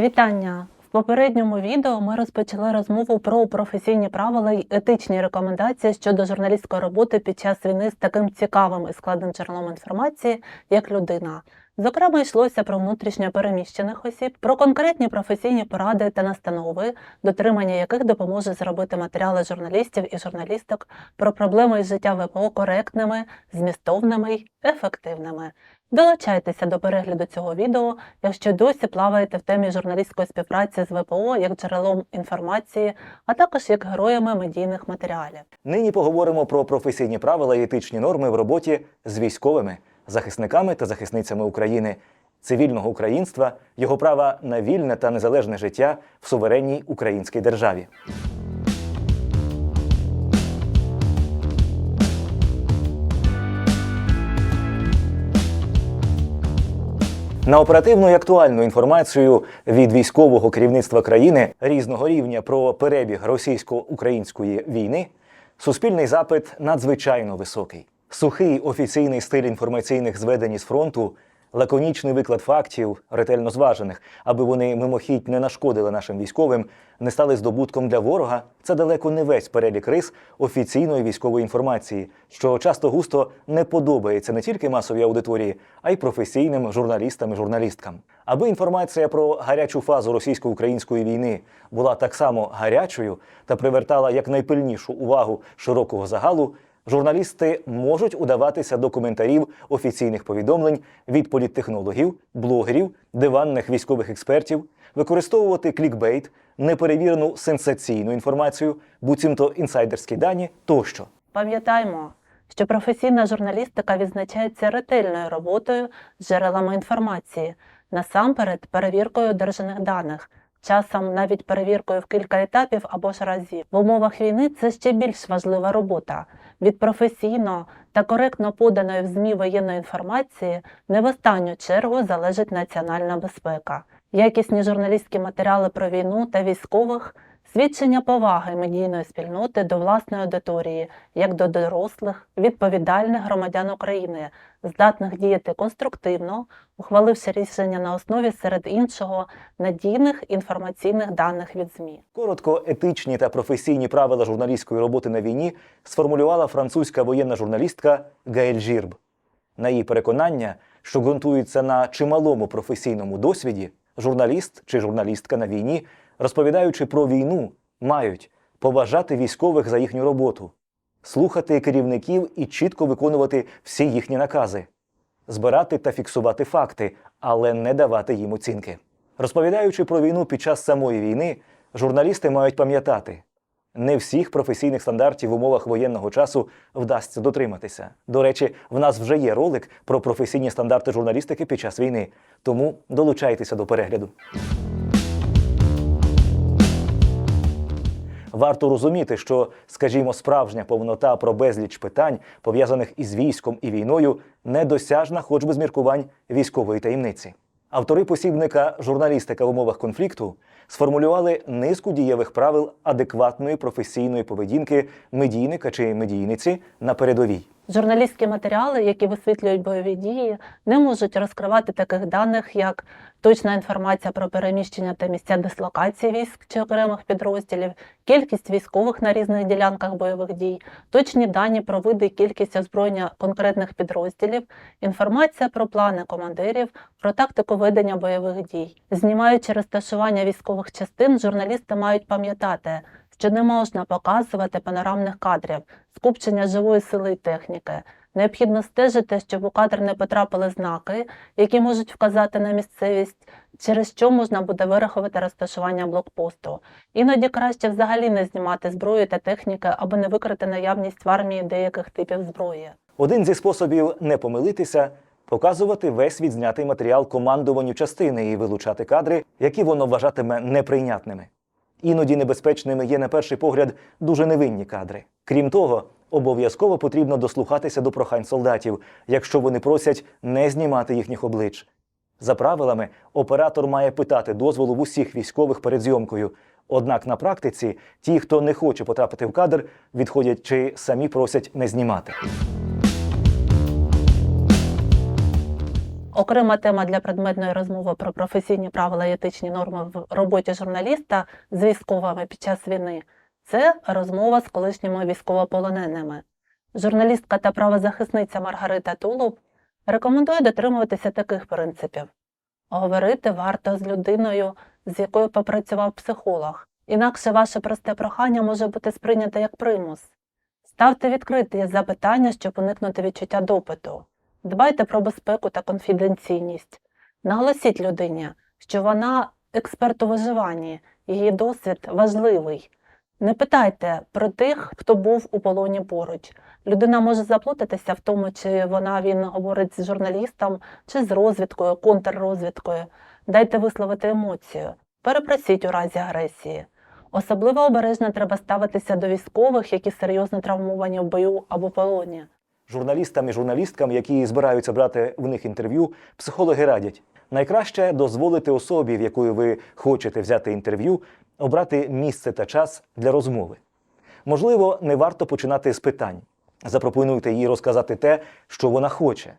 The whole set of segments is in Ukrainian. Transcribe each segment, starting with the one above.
Вітання! В попередньому відео ми розпочали розмову про професійні правила й етичні рекомендації щодо журналістської роботи під час війни з таким цікавим і складним джерелом інформації, як людина. Зокрема, йшлося про внутрішньо переміщених осіб, про конкретні професійні поради та настанови, дотримання яких допоможе зробити матеріали журналістів і журналісток про проблеми із життя ВПО коректними, змістовними й ефективними. Долучайтеся до перегляду цього відео, якщо досі плаваєте в темі журналістської співпраці з ВПО як джерелом інформації, а також як героями медійних матеріалів. Нині поговоримо про професійні правила і етичні норми в роботі з військовими, захисниками та захисницями України, цивільного українства, його права на вільне та незалежне життя в суверенній українській державі. На оперативну і актуальну інформацію від військового керівництва країни різного рівня про перебіг російсько-української війни суспільний запит надзвичайно високий. Сухий офіційний стиль інформаційних зведень із фронту, лаконічний виклад фактів, ретельно зважених, аби вони мимохідь не нашкодили нашим військовим, не стали здобутком для ворога. Це далеко не весь перелік рис офіційної військової інформації, що часто густо не подобається не тільки масовій аудиторії, а й професійним журналістам і журналісткам. Аби інформація про гарячу фазу російсько-української війни була так само гарячою та привертала якнайпильнішу увагу широкого загалу. Журналісти можуть удаватися до коментарів офіційних повідомлень від політтехнологів, блогерів, диванних військових експертів, використовувати клікбейт, неперевірену сенсаційну інформацію, буцімто інсайдерські дані тощо. Пам'ятаймо, що професійна журналістика відзначається ретельною роботою з джерелами інформації, насамперед перевіркою одержаних даних, часом навіть перевіркою в кілька етапів або ж разів. В умовах війни це ще більш важлива робота. Від професійно та коректно поданої в ЗМІ воєнної інформації не в останню чергу залежить національна безпека. Якісні журналістські матеріали про війну та військових свідчення поваги медійної спільноти до власної аудиторії, як до дорослих, відповідальних громадян України, здатних діяти конструктивно, ухваливши рішення на основі серед іншого надійних інформаційних даних від ЗМІ. Коротко, етичні та професійні правила журналістської роботи на війні сформулювала французька воєнна журналістка Гаель Жірб. На її переконання, що ґрунтується на чималому професійному досвіді, журналіст чи журналістка на війні, розповідаючи про війну, мають поважати військових за їхню роботу, слухати керівників і чітко виконувати всі їхні накази, збирати та фіксувати факти, але не давати їм оцінки. Розповідаючи про війну під час самої війни, журналісти мають пам'ятати, не всіх професійних стандартів в умовах воєнного часу вдасться дотриматися. До речі, в нас вже є ролик про професійні стандарти журналістики під час війни, тому долучайтеся до перегляду. Варто розуміти, що, скажімо, справжня повнота про безліч питань, пов'язаних із військом і війною, недосяжна, хоч би з міркувань військової таємниці. Автори посібника журналістика в умовах конфлікту сформулювали низку дієвих правил адекватної професійної поведінки медійника чи медійниці на передовій. Журналістські матеріали, які висвітлюють бойові дії, не можуть розкривати таких даних, як точна інформація про переміщення та місця дислокації військ чи окремих підрозділів, кількість військових на різних ділянках бойових дій, точні дані про види і кількість озброєння конкретних підрозділів, інформація про плани командирів, про тактику ведення бойових дій. Знімаючи розташування військових частин, журналісти мають пам'ятати, що не можна показувати панорамних кадрів, скупчення живої сили і техніки. Необхідно стежити, щоб у кадр не потрапили знаки, які можуть вказати на місцевість, через що можна буде вирахувати розташування блокпосту. Іноді краще взагалі не знімати зброю та техніки, аби не викрити наявність в армії деяких типів зброї. Один зі способів не помилитися показувати весь відзнятий матеріал командуванню частини і вилучати кадри, які воно вважатиме неприйнятними. Іноді небезпечними є на перший погляд дуже невинні кадри. Крім того, обов'язково потрібно дослухатися до прохань солдатів, якщо вони просять не знімати їхніх облич. За правилами, оператор має питати дозволу в усіх військових перед зйомкою. Однак на практиці ті, хто не хоче потрапити в кадр, відходять чи самі просять не знімати. Окрема тема для предметної розмови про професійні правила і етичні норми в роботі журналіста з військовими під час війни це розмова з колишніми військовополоненими. Журналістка та правозахисниця Маргарита Тулуб рекомендує дотримуватися таких принципів: говорити варто з людиною, з якою попрацював психолог, інакше ваше просте прохання може бути сприйнято як примус. Ставте відкриті запитання, щоб уникнути відчуття допиту. Дбайте про безпеку та конфіденційність. Наголосіть людині, що вона експерт у виживанні, її досвід важливий. Не питайте про тих, хто був у полоні поруч. Людина може заплутатися в тому, чи вона він говорить з журналістом, чи з розвідкою, контррозвідкою. Дайте висловити емоцію. Перепросіть у разі агресії. Особливо обережно треба ставитися до військових, які серйозно травмовані в бою або полоні. Журналістам і журналісткам, які збираються брати в них інтерв'ю, психологи радять найкраще дозволити особі, в якої ви хочете взяти інтерв'ю, обрати місце та час для розмови. Можливо, не варто починати з питань. Запропонуйте їй розказати те, що вона хоче.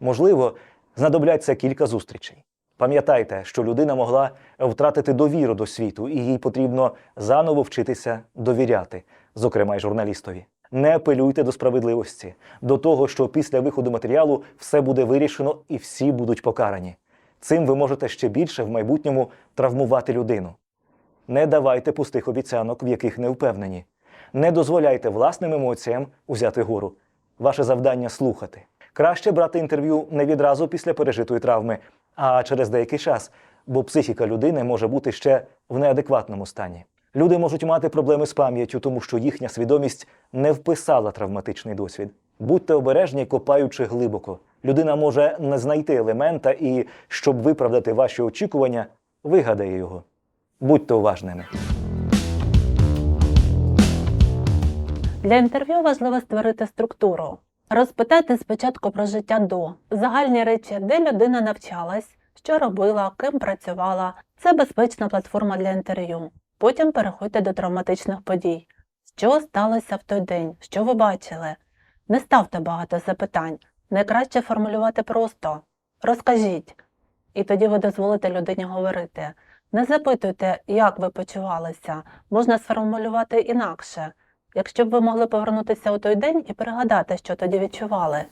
Можливо, знадобляться кілька зустрічей. Пам'ятайте, що людина могла втратити довіру до світу, і їй потрібно заново вчитися довіряти, зокрема й журналістові. Не апелюйте до справедливості, до того, що після виходу матеріалу все буде вирішено і всі будуть покарані. Цим ви можете ще більше в майбутньому травмувати людину. Не давайте пустих обіцянок, в яких не впевнені. Не дозволяйте власним емоціям узяти гору. Ваше завдання слухати. Краще брати інтерв'ю не відразу після пережитої травми, а через деякий час, бо психіка людини може бути ще в неадекватному стані. Люди можуть мати проблеми з пам'яттю, тому що їхня свідомість не вписала травматичний досвід. Будьте обережні, копаючи глибоко. Людина може не знайти елемента і, щоб виправдати ваші очікування, вигадає його. Будьте уважними. Для інтерв'ю важливо створити структуру. Розпитайте спочатку про життя до, загальні речі, де людина навчалась, що робила, ким працювала. Це безпечна платформа для інтерв'ю. Потім переходьте до травматичних подій. Що сталося в той день? Що ви бачили? Не ставте багато запитань. Найкраще формулювати просто розкажіть. І тоді ви дозволите людині говорити. Не запитуйте, як ви почувалися, можна сформулювати інакше. Якщо б ви могли повернутися у той день і пригадати, що тоді відчували.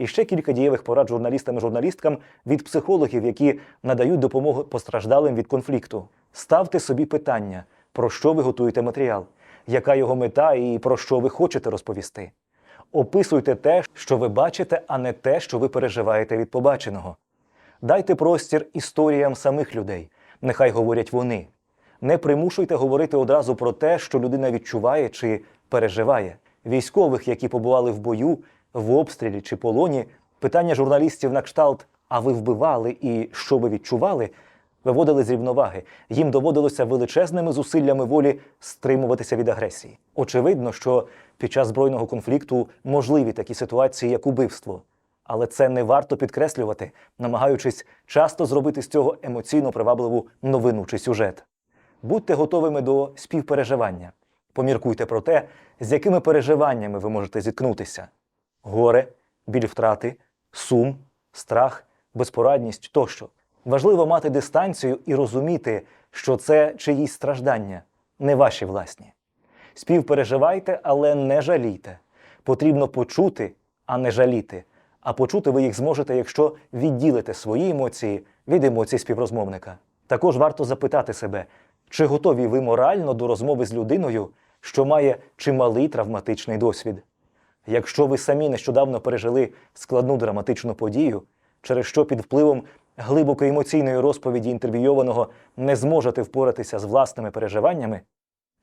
І ще кілька дієвих порад журналістам і журналісткам від психологів, які надають допомогу постраждалим від конфлікту. Ставте собі питання, про що ви готуєте матеріал, яка його мета і про що ви хочете розповісти. Описуйте те, що ви бачите, а не те, що ви переживаєте від побаченого. Дайте простір історіям самих людей, нехай говорять вони. Не примушуйте говорити одразу про те, що людина відчуває чи переживає. Військових, які побували в бою, в обстрілі чи полоні, питання журналістів на кшталт А ви вбивали і що ви відчували? виводили з рівноваги. Їм доводилося величезними зусиллями волі стримуватися від агресії. Очевидно, що під час збройного конфлікту можливі такі ситуації, як убивство. Але це не варто підкреслювати, намагаючись часто зробити з цього емоційно привабливу новину чи сюжет. Будьте готовими до співпереживання. Поміркуйте про те, з якими переживаннями ви можете зіткнутися: горе, біль втрати, сум, страх, безпорадність тощо. Важливо мати дистанцію і розуміти, що це чиїсь страждання, не ваші власні. Співпереживайте, але не жалійте. Потрібно почути, а не жаліти. А почути ви їх зможете, якщо відділите свої емоції від емоцій співрозмовника. Також варто запитати себе, чи готові ви морально до розмови з людиною, що має чималий травматичний досвід. Якщо ви самі нещодавно пережили складну драматичну подію, через що під впливом глибокої емоційної розповіді інтервійованого не зможете впоратися з власними переживаннями,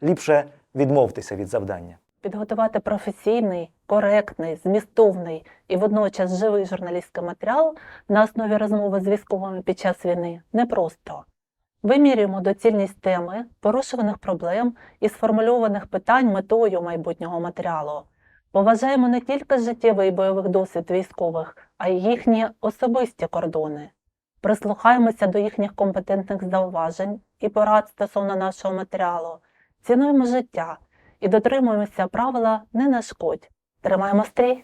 ліпше відмовтеся від завдання. Підготувати професійний, коректний, змістовний і водночас живий журналістський матеріал на основі розмови з військовими під час війни непросто. Вимірюємо доцільність теми, порушуваних проблем і сформульованих питань метою майбутнього матеріалу. Поважаємо не тільки життєвий і бойових досвід військових, а й їхні особисті кордони. Прислухаємося до їхніх компетентних зауважень і порад стосовно нашого матеріалу, цінуємо життя і дотримуємося правила не нашкодь. Тримаємо стрій!